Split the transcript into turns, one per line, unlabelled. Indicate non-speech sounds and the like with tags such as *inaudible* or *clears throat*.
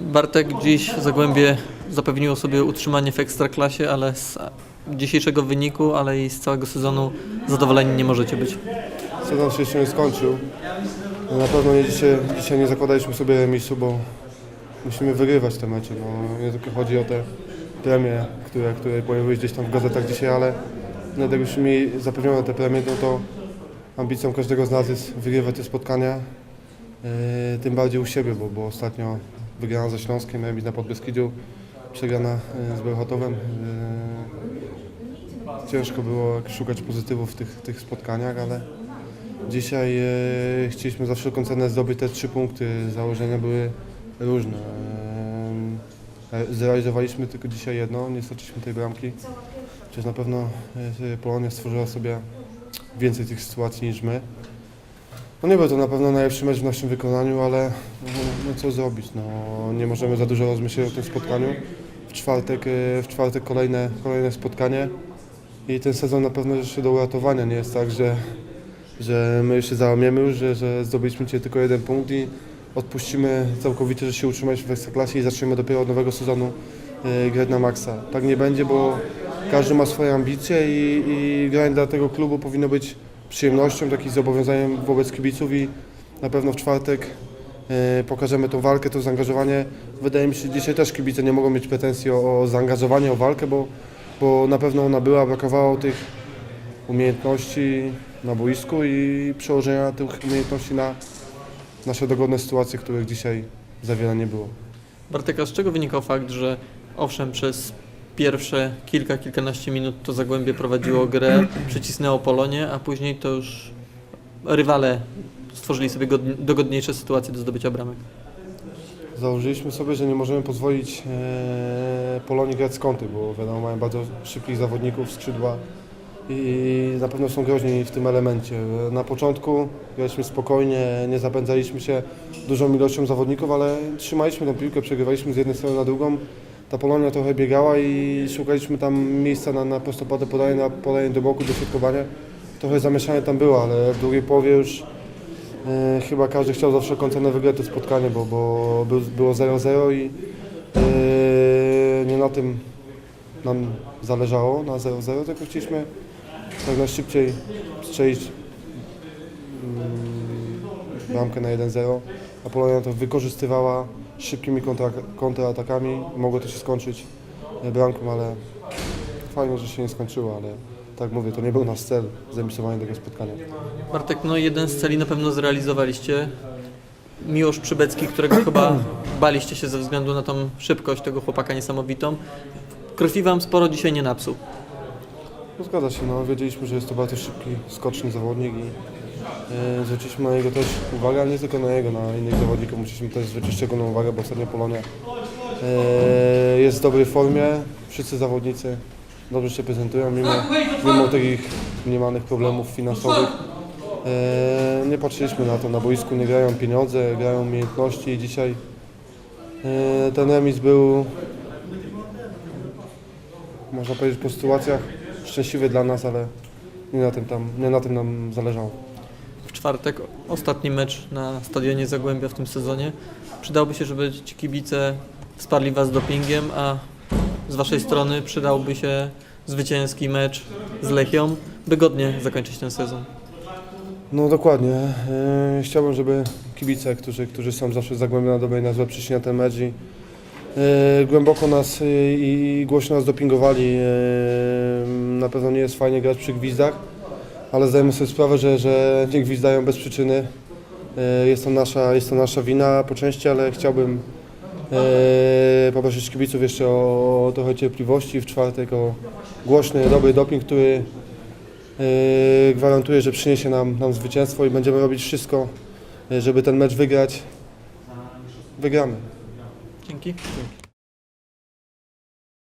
Bartek dziś Zagłębie zapewniło sobie utrzymanie w Ekstraklasie, ale z dzisiejszego wyniku, ale i z całego sezonu zadowoleni nie możecie być.
Sezon się jeszcze nie skończył. No Na pewno nie dzisiaj, dzisiaj nie zakładaliśmy sobie remisu, bo musimy wygrywać te mecze. No, nie tylko chodzi o te premie, które, które pojawiły gdzieś tam w gazetach dzisiaj, ale nawet jakbyśmy mieli zapewnione te premie, no to ambicją każdego z nas jest wygrywać te spotkania. Yy, tym bardziej u siebie, bo, bo ostatnio wygrana ze Śląskiem, remis na Podbeskidziu, przegrana yy, z Bełchatowem. Yy, ciężko było szukać pozytywów w tych, tych spotkaniach, ale Dzisiaj e, chcieliśmy za wszelką cenę zdobyć te trzy punkty. Założenia były różne. E, zrealizowaliśmy tylko dzisiaj jedno, nie straciliśmy tej bramki. Chociaż na pewno e, Polonia stworzyła sobie więcej tych sytuacji niż my. No nie był to na pewno najlepszy mecz w naszym wykonaniu, ale no, no co zrobić? No, nie możemy za dużo rozmyśleć o tym spotkaniu. W czwartek, e, w czwartek kolejne, kolejne spotkanie i ten sezon na pewno jeszcze do uratowania. Nie jest tak, że że my się załamiemy że, że zdobyliśmy dzisiaj tylko jeden punkt i odpuścimy całkowicie, że się utrzymaliśmy w Ekstraklasie i zaczniemy dopiero od nowego sezonu e, grać na maksa. Tak nie będzie, bo każdy ma swoje ambicje i, i dla tego klubu powinno być przyjemnością, takim zobowiązaniem wobec kibiców i na pewno w czwartek e, pokażemy tą walkę, to zaangażowanie. Wydaje mi się, że dzisiaj też kibice nie mogą mieć pretensji o, o zaangażowanie, o walkę, bo, bo na pewno ona była, brakowało tych umiejętności na boisku i przełożenia tych umiejętności na nasze dogodne sytuacje, których dzisiaj za wiele nie było.
Bartek, z czego wynikał fakt, że owszem przez pierwsze kilka, kilkanaście minut to Zagłębie prowadziło grę, przycisnęło Polonię, a później to już rywale stworzyli sobie godni- dogodniejsze sytuacje do zdobycia bramek.
Założyliśmy sobie, że nie możemy pozwolić e, Polonii grać z kąty, bo wiadomo, mają bardzo szybkich zawodników, skrzydła i na pewno są groźni w tym elemencie. Na początku graliśmy spokojnie, nie zapędzaliśmy się dużą ilością zawodników, ale trzymaliśmy tą piłkę, przegrywaliśmy z jednej strony na drugą. Ta Polonia trochę biegała i szukaliśmy tam miejsca na, na prostopadłe podanie, na podanie do boku, do środkowania. Trochę zamieszanie tam było, ale w drugiej połowie już E, chyba każdy chciał za wszelką cenę wygrać to spotkanie, bo, bo był- było 0-0 i e, nie na tym nam zależało, na 0-0, tylko chcieliśmy jak najszybciej strzelić mm, bramkę na 1-0, a Polonia to wykorzystywała szybkimi kontra, kontratakami. Mogło to się skończyć e, bramką, ale fajnie, że się nie skończyło, ale tak mówię, to nie był nasz cel, zemisowanie tego spotkania.
Bartek, no jeden z celi na pewno zrealizowaliście. Miłosz Przybecki, którego chyba *clears throat* baliście się ze względu na tą szybkość tego chłopaka niesamowitą. Krwi wam sporo dzisiaj nie napsuł.
No zgadza się, no, wiedzieliśmy, że jest to bardzo szybki, skoczny zawodnik i e, zwróciliśmy na niego też uwagę, ale nie tylko na niego, na innych zawodników musieliśmy też zwrócić szczególną uwagę, bo ostatnio Polonia e, jest w dobrej formie, wszyscy zawodnicy dobrze się prezentują, mimo, mimo takich mniemanych problemów finansowych. E, nie patrzyliśmy na to, na boisku nie grają pieniądze, grają umiejętności i dzisiaj ten remis był można powiedzieć po sytuacjach szczęśliwy dla nas, ale nie na tym, tam, nie na tym nam zależało.
W czwartek ostatni mecz na stadionie Zagłębia w tym sezonie. Przydałoby się, żeby ci kibice wsparli was dopingiem, a z waszej strony przydałby się zwycięski mecz z Lechią, by godnie zakończyć ten sezon.
No dokładnie. E, chciałbym, żeby kibice, którzy, którzy są zawsze z Zagłębia na dobrej na złe przyszli na ten mecz i e, głęboko nas e, i głośno nas dopingowali. Na pewno nie jest fajnie grać przy gwizdach, ale zdajemy sobie sprawę, że, że nie gwizdają bez przyczyny. E, jest, to nasza, jest to nasza wina po części, ale chciałbym e, poprosić kibiców jeszcze o, trochę cierpliwości w czwartek, o głośny, dobry doping, który Yy, Gwarantuję, że przyniesie nam, nam zwycięstwo i będziemy robić wszystko, żeby ten mecz wygrać. Wygramy.
Dzięki.